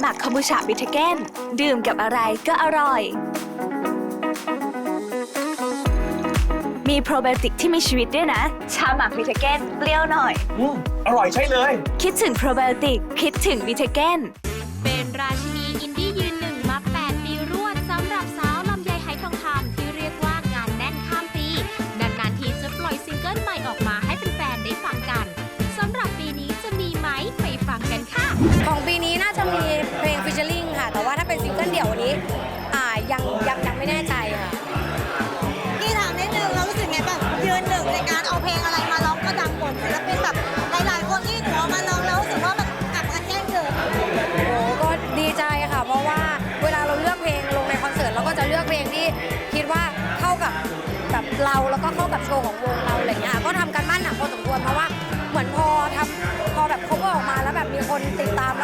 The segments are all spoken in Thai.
หมักคอมบูชาบิทเกนดื่มกับอะไรก็อร่อย มีโปรไบโอติกที่มีชีวิตด้วยนะ ชาหมักบิทเกนเปรี้ยวหน่อย อืมอร่อยใช่เลย คิดถึงโปรไบโอติก คิดถึงบิทเกนเป็นราชินีอินดี้ยืนหนึ่งมา8ปีรวดสำหรับสาวลำไยไหทองคำที่เรียกว่างานแน่นข้ามปีนานๆทีจะปล่อยซิงเกิลใหม่ออกมาให้แฟนๆได้ฟังกันสำหรับปีนี้จะมีไหมไปฟังกันค่ะ ของปีนี้ ว่าถ้าเป็นซิงเกิลเดี่ยววันนี้อ่ายังยังยังไม่แน่ใจค่ะ พี่ถามนิดนึงเรารู้สึกไงแบบยืนหนึ่งในการเอาเพลงอะไรมาร้องก็ดังหมดศิลปินแบบหลายๆคนที่หนูเอามาร้องแล้วรู้สึกว่ามันกลับมาแจ้งเกิดโอ้ก็ดีใจค่ะ เพราะว่าเวลาเราเลือกเพลงลงในคอนเสิร์ตเราก็จะเลือกเพลงที่คิดว่าเข้ากับแบบเราแล้วก็เข้ากับโชว์ของวงเราอะไรเงี้ยค่ะก็ทำกันบ้านหนักพอสมควรเพราะว่าเหมือนพอทำพอแบบเขาก็ออกมาแล้วแบบมีคนติดตามแล้ว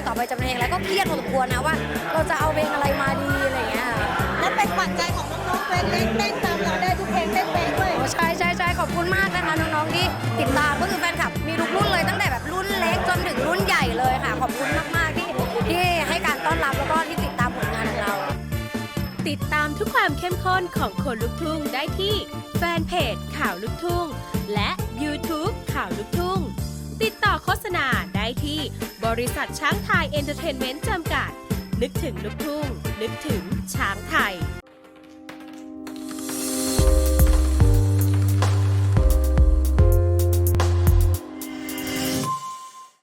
งต่อไปจะเป็นเพลงอะไรก็เครียดพอสมควรนะว่า เราจะเอาเพลงอะไรมาดีอะไรเงี้ยค่ะและเป็นขวัญใจของน้องๆเต้นเต้นเต้นตามเราได้ทุกเพลงเต้นเป็นด้วยโอ้ใช่ใช่ใช่ขอบคุณมากนะคะน้องๆที่ติดตามก็คือแฟนคลับมีทุกรุ่นเลยตั้งแต่แบบรุ่นเล็กจนถึงรุ่นใหญ่เลยค่ะ ขอบคุณมากๆที่ที่ให้การต้อนรับแล้วก็ที่ติดตามผลงานของเรา ติดตามทุกความเข้มข้นของคนลุกทุ่งได้ที่แฟนเพจข่าวลุกทุ่ง และ YouTube ข่าวลุกทุ่งติดต่อโฆ ษณาได้ที่บริษัทช้างไทยเอนเตอร์เทนเมนต์จำกัด นึกถึงลุกทุ่ง นึกถึงช้างไทย